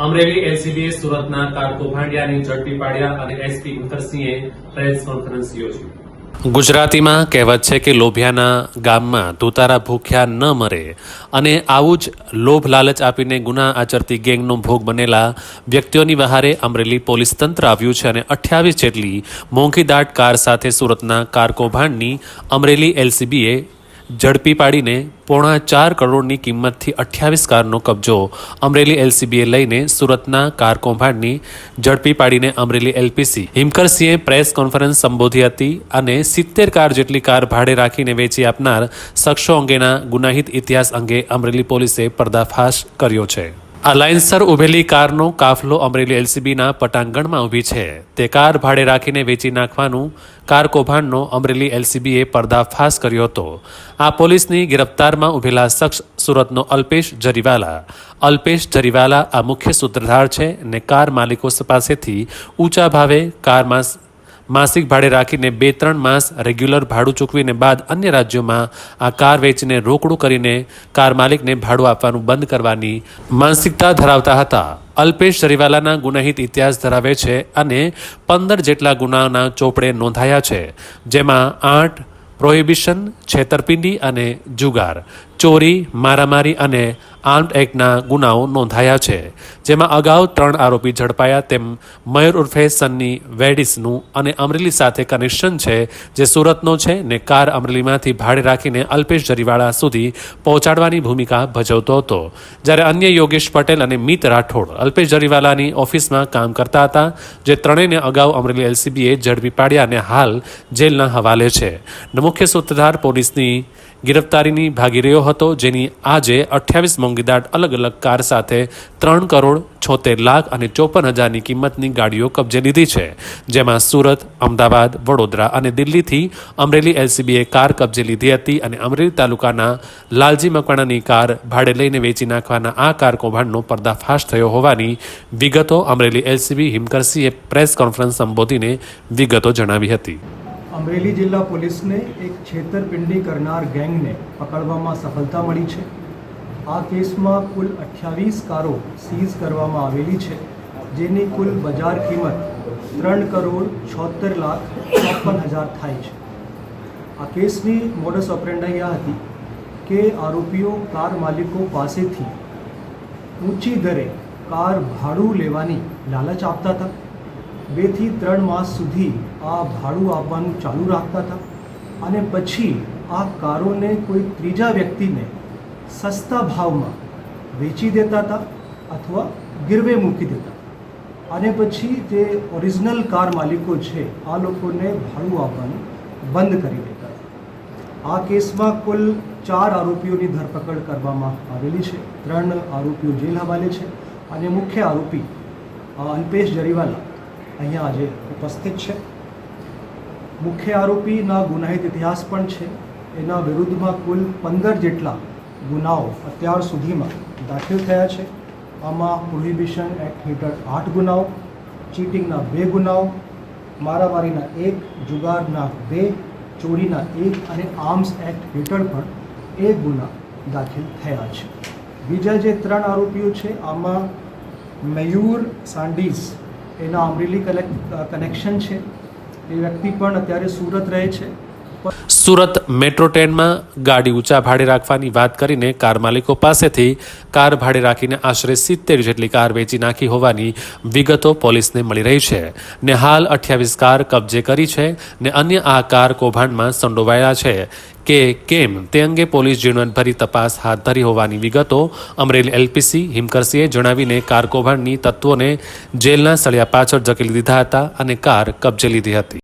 અમરેલી એલસીબીએ સુરતના કાર કૌભાંડિયાને ઝડપી પાડ્યા અને એસપી ઉત્તરસિંહે પ્રેસ કોન્ફરન્સ યોજી ગુજરાતીમાં કહેવત છે કે લોભિયાના ગામમાં તૂતારા ભૂખ્યા ન મરે અને આવું જ લોભ લાલચ આપીને ગુના આચરતી ગેંગનો ભોગ બનેલા વ્યક્તિઓની વહારે અમરેલી પોલીસ તંત્ર આવ્યું છે અને અઠ્યાવીસ જેટલી મોંઘી દાટ કાર સાથે સુરતના કારકોભાંડની અમરેલી એલસીબીએ ઝડપી પાડીને પોણા ચાર કરોડની કિંમતથી અઠ્યાવીસ કારનો કબજો અમરેલી એલસીબીએ લઈને સુરતના કાર કૌભાંડની ઝડપી પાડીને અમરેલી એલપીસી. હિમકરસિંહે પ્રેસ કોન્ફરન્સ સંબોધી હતી અને સિત્તેર કાર જેટલી કાર ભાડે રાખીને વેચી આપનાર શખ્સો અંગેના ગુનાહિત ઇતિહાસ અંગે અમરેલી પોલીસે પર્દાફાશ કર્યો છે. આ લાઇન્સર ઉભેલી કારનો કાફલો અમરેલી એલસીબીના પટાંગણમાં ઊભી છે. તે કાર ભાડે રાખીને વેચી નાખવાનું કાર કૌભાંડનો અમરેલી એલસીબીએ પર્દાફાશ કર્યો હતો. આ પોલીસની ગિરફ્તારમાં ઉભેલા શખ્સ સુરતનો અલ્પેશ જરીવાલા. અલ્પેશ જરીવાલા આ મુખ્ય સૂત્રધાર છે ને કાર માલિકો પાસેથી ઊંચા ભાવે કારમાં માસિક ભાડે રાખીને બે ત્રણ માસ રેગ્યુલર ભાડું ચૂકવીને બાદ અન્ય રાજ્યોમાં આ કાર વેચીને રોકડું કરીને કાર માલિકને ભાડું આપવાનું બંધ કરવાની માનસિકતા ધરાવતા હતા. અલ્પેશ જરીવાલાના ગુનાહિત ઇતિહાસ ધરાવે છે અને પંદર જેટલા ગુનાના ચોપડે નોંધાયા છે, જેમાં આઠ પ્રોહિબિશન છેતરપિંડી અને જુગાર, ચોરી, મારામારી અને આર્મ્ડ એક્ટના ગુનાઓ નોંધાયા છે, જેમાં અગાઉ ત્રણ આરોપી ઝડપાયા તેમ મયુર ઉર્ફે સન્ની વેડિસનું અને અમરેલી સાથે કનેક્શન છે, જે સુરતનો છે ને કાર અમરેલીમાંથી ભાડે રાખીને અલ્પેશ જરીવાળા સુધી પહોંચાડવાની ભૂમિકા ભજવતો હતો. જ્યારે અન્ય યોગેશ પટેલ અને મિત રાઠોડ અલ્પેશ જરીવાલાની ઓફિસમાં કામ કરતા હતા, જે ત્રણેયને અગાઉ અમરેલી એલસીબીએ ઝડપી પાડ્યા અને હાલ જેલના હવાલે છે. મુખ્ય સૂત્રધાર પોલીસની ગિરફ્તારીની ભાગી રહ્યો હતો, જેની આજે અઠ્યાવીસ મોંઘીદાટ અલગ અલગ કાર સાથે ત્રણ કરોડ છોતેર લાખ અને ચોપન હજારની કિંમતની ગાડીઓ કબજે લીધી છે. જેમાં સુરત, અમદાવાદ, વડોદરા અને દિલ્હીથી અમરેલી એલસીબીએ કાર કબજે લીધી હતી અને અમરેલી તાલુકાના લાલજી મકવાણાની કાર ભાડે લઈને વેચી નાખવાના આ કાર કૌભાંડનો પર્દાફાશ થયો હોવાની વિગતો અમરેલી એલસીબી હિમકરસીએ પ્રેસ કોન્ફરન્સ સંબોધીને વિગતો જણાવી હતી. અમરેલી જિલ્લા પોલીસને એક છેતરપિંડી કરનાર ગેંગને પકડવામાં સફળતા મળી છે. આ કેસમાં કુલ અઠ્યાવીસ કારો સીઝ કરવામાં આવેલી છે, જેની કુલ બજાર કિંમત ત્રણ કરોડ છોતેર લાખ છપ્પન હજાર થાય છે. આ કેસની મોડસ ઓપરેન્ડાઈ આ હતી કે આરોપીઓ કાર માલિકો પાસેથી ઊંચી દરે કાર ભાડું લેવાની લાલચ આપતા હતા. બેથી ત્રણ માસ સુધી આ ભાડું આપવાનું ચાલુ રાખતા હતા અને પછી આ કારોને કોઈ ત્રીજા વ્યક્તિને સસ્તા ભાવમાં વેચી દેતા હતા અથવા ગીરવે મૂકી દેતા અને પછી જે ઓરિજિનલ કાર માલિકો છે, આ લોકોને ભાડું આપવાનું બંધ કરી દેતા આ કેસમાં કુલ ચાર આરોપીઓની ધરપકડ કરવામાં આવેલી છે, ત્રણ આરોપીઓ જેલ હવાલે છે અને મુખ્ય આરોપી અલ્પેશ જરીવાલા અહીંયા આજે ઉપસ્થિત છે. મુખ્ય આરોપીના ગુનાહિત ઇતિહાસ પણ છે, એના વિરુદ્ધમાં કુલ પંદર જેટલા ગુનાઓ અત્યાર સુધીમાં દાખલ થયા છે. આમાં પ્રોહિબિશન એક્ટ હેઠળ આઠ ગુનાઓ, ચીટિંગના બે ગુનાઓ, મારામારીના એક, જુગારના બે, ચોરીના એક અને આર્મ્સ એક્ટ હેઠળ પણ એક ગુના દાખલ થયા છે. બીજા જે ત્રણ આરોપીઓ છે, આમાં મયુર સાંડીસ એના અમરેલી કનેક્શન છે. એ વ્યક્તિ પણ અત્યારે સુરત રહે છે. સુરત મેટ્રો ટ્રેનમાં ગાડી ઊંચા ભાડે રાખવાની વાત કરીને કાર માલિકો પાસેથી કાર ભાડે રાખીને આશરે સિત્તેર જેટલી કાર વેચી નાખી હોવાની વિગતો પોલીસને મળી રહી છે. ને હાલ અઠ્યાવીસ કાર કબજે કરી છે ને અન્ય આ કાર કૌભાંડમાં સંડોવાયા છે. કે કેમ તે અંગે પોલીસ ઝીણવટભરી તપાસ હાથ ધરી હોવાની વિગતો અમરેલી એલપીસી હિમકરસીએ જણાવીને કાર કૌભાંડની તત્વોને જેલના સળિયા પાછળ ધકેલી દીધા હતા અને કાર કબજે લીધી હતી.